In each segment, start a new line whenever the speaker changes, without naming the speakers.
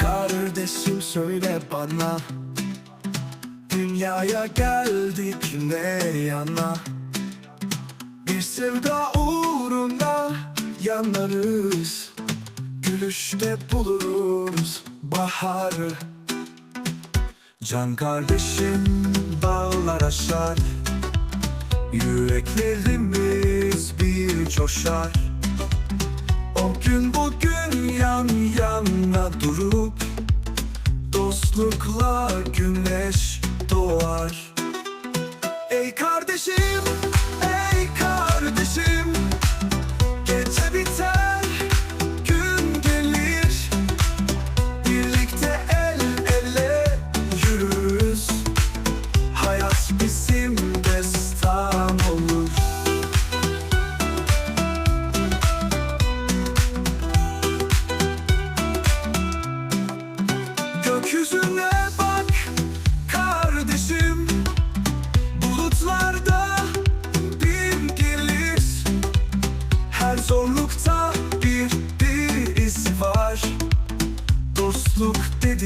kardeşim söyle bana. Dünyaya geldik ne yana? Bir sevda uğruna yanarız. Gülüşte buluruz baharı Can kardeşim bağlar aşar. Yüreklerimiz bir coşar. O gün bugün yan yana durup Dostlukla güneş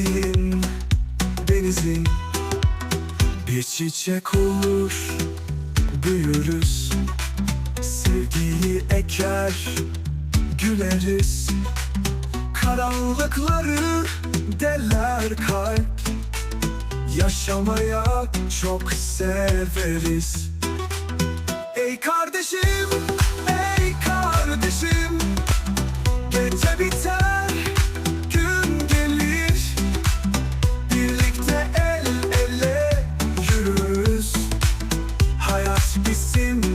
dediğin denizin Bir çiçek olur büyürüz. Sevgiyi eker güleriz. Karanlıkları deler kalp. Yaşamaya çok severiz. Ey kardeşim, Birlikte